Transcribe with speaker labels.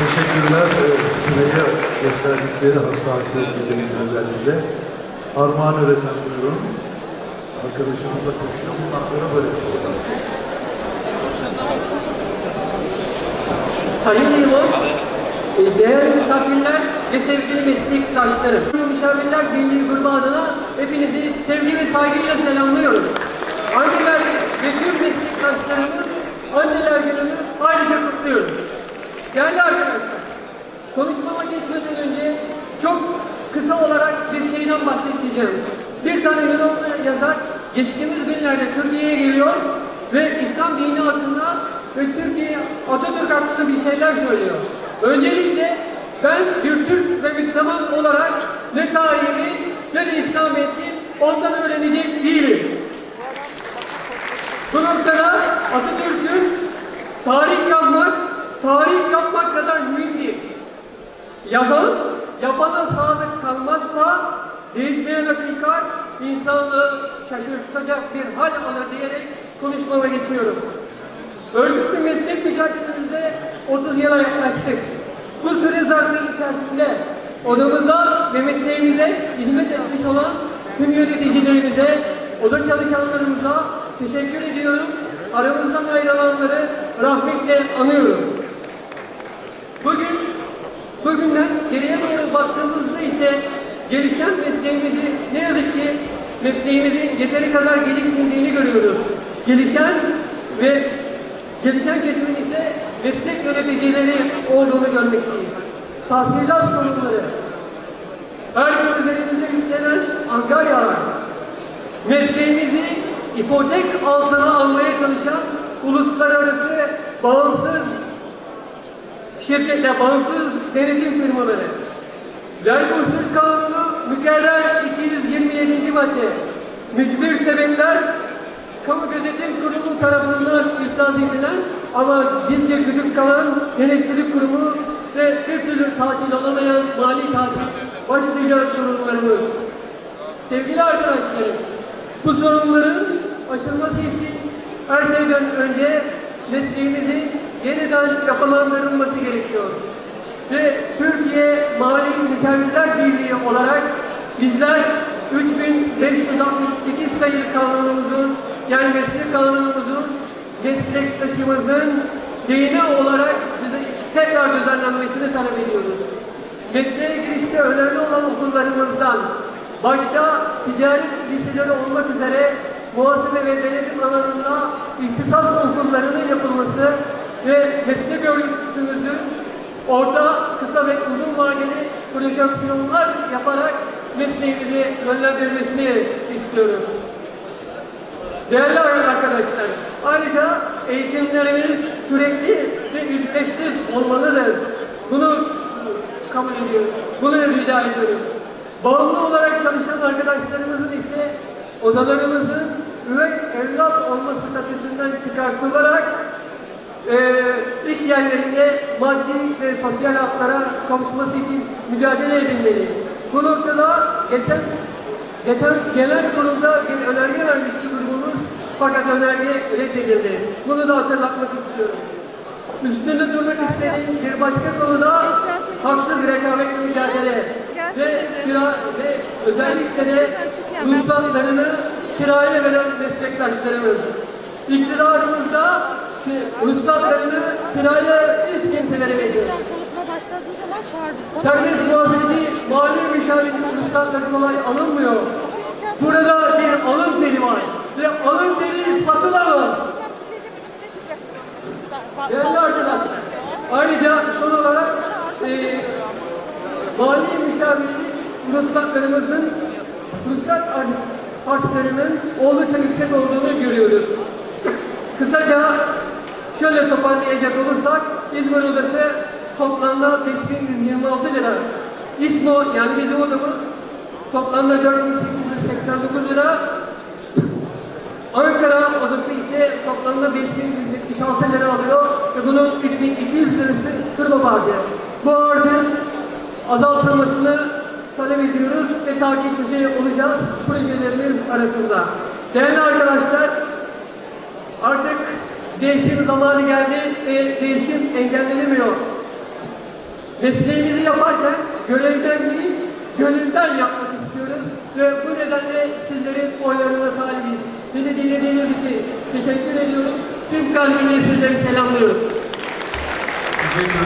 Speaker 1: Teşekkürler. Ee, Süreyya gösterdikleri hassasiyetle özellikle. Armağan öğreten buyurun. Arkadaşımız da koşuyor. Bundan sonra böyle çıkacak.
Speaker 2: Sayın İmam, e, değerli misafirler ve sevgili meslektaşlarım. Müşavirler Birliği grubu adına hepinizi sevgi ve saygıyla selamlıyorum. Anneler ve tüm meslektaşlarımın Anneler Günü'nü ayrıca kutluyorum. Değerli arkadaşlar, konuşmama geçmeden önce çok kısa olarak bir şeyden bahsedeceğim. Bir tane Yunanlı yazar geçtiğimiz günlerde Türkiye'ye geliyor ve İslam dini hakkında ve Türkiye Atatürk hakkında bir şeyler söylüyor. Öncelikle ben bir Türk ve Müslüman olarak ne tarihimi ne de İslamiyet'i ondan öğrenecek değilim. Bu noktada Atatürk'ün tarih yazmak, kadar mühim. Yazan, yapana sadık kalmazsa değişmeyen hakikat insanlığı şaşırtacak bir hal alır diyerek konuşmama geçiyorum. Örgütlü meslek mücadelemizde 30 yıla yaklaştık. Bu süre zarfı içerisinde odamıza ve mesleğimize hizmet etmiş olan tüm yöneticilerimize, oda çalışanlarımıza teşekkür ediyorum. Aramızdan ayrılanları rahmetle anıyorum. Bugün, bugünden geriye doğru baktığımızda ise gelişen mesleğimizi ne yazık ki mesleğimizin yeteri kadar gelişmediğini görüyoruz. Gelişen ve gelişen kesimin ise meslek yöneticileri olduğunu görmekteyiz. Tahsilat sorunları, her gün üzerimize yüklenen Ankara'ya mesleğimizi ipotek altına almaya çalışan uluslararası bağımsız şirketler, bağımsız denetim firmaları. Vergi usul kanunu mükerrer 227. madde. Mücbir sebepler kamu gözetim kurumu tarafından iflas edilen ama bizce güdük kalan denetçilik kurumu ve bir türlü tatil alamayan mali tatil başlıca sorunlarımız. Sevgili arkadaşlarım, bu sorunların aşılması için her şeyden önce mesleğimizin yeniden yapılandırılması gerekiyor. Ve Türkiye Mali Müşavirler Birliği olarak bizler 3568 sayılı kanunumuzun yani meslek kanunumuzun meslektaşımızın dini olarak tekrar düzenlenmesini talep ediyoruz. Mesleğe girişte önemli olan okullarımızdan başta ticaret liseleri olmak üzere muhasebe ve denetim alanında ihtisas okullarının yapılması ve meslek örgütümüzün orta, kısa ve uzun vadeli projeksiyonlar yaparak mesleğimizi yönlendirmesini istiyoruz. Değerli arkadaşlar, ayrıca eğitimlerimiz sürekli ve ücretsiz olmalıdır. Bunu kabul ediyoruz. Bunu rica ediyoruz. Bağımlı olarak çalışan arkadaşlarımızın ise odalarımızın üvey evlat olma statüsünden çıkartılarak e, iş yerlerinde maddi ve sosyal haklara kavuşması için mücadele edilmeli. Bu noktada geçen geçen genel kurulda bir önerge vermişti grubumuz fakat önerge reddedildi. Bunu da hatırlatmak istiyorum. Üstünde durmak istediğim bir başka konuda haksız rekabet mücadele ve kira ve özellikle de ruhsatlarını kiraya veren meslektaşlarımız. İktidarımızda ruhsatlarını kiraya hiç kimse veremedi.
Speaker 3: Konuşma başladığı zaman çağır bizi. tamam mı?
Speaker 2: Serbest muhasebeci mali müşavirlik ruhsatları kolay alınmıyor. Burada bir alın teri var ve alın teri satılamaz. Değerli arkadaşlar, ayrıca son olarak e, mali müşavirlik ruhsatlarımızın ruhsat harçlarının oldukça yüksek olduğunu görüyoruz. Kısaca şöyle toparlayacak olursak İzmir Odası toplamda 5126 lira. İSMO yani bizim odamız toplamda 4889 lira. Ankara odası ise toplamda 5176 lira alıyor ve bunun 3200 lirası turbo harcı. Bu harcın azaltılmasını talep ediyoruz ve takipçisi olacağız projelerimiz arasında. Değerli arkadaşlar, değişim zamanı geldi ve değişim engellenemiyor. mesleğimizi yaparken görevden değil, gönülden yapmak istiyoruz. Ve bu nedenle sizlerin oylarına talibiz. Beni dinlediğiniz için teşekkür ediyorum. Tüm kalbimle sizleri selamlıyorum.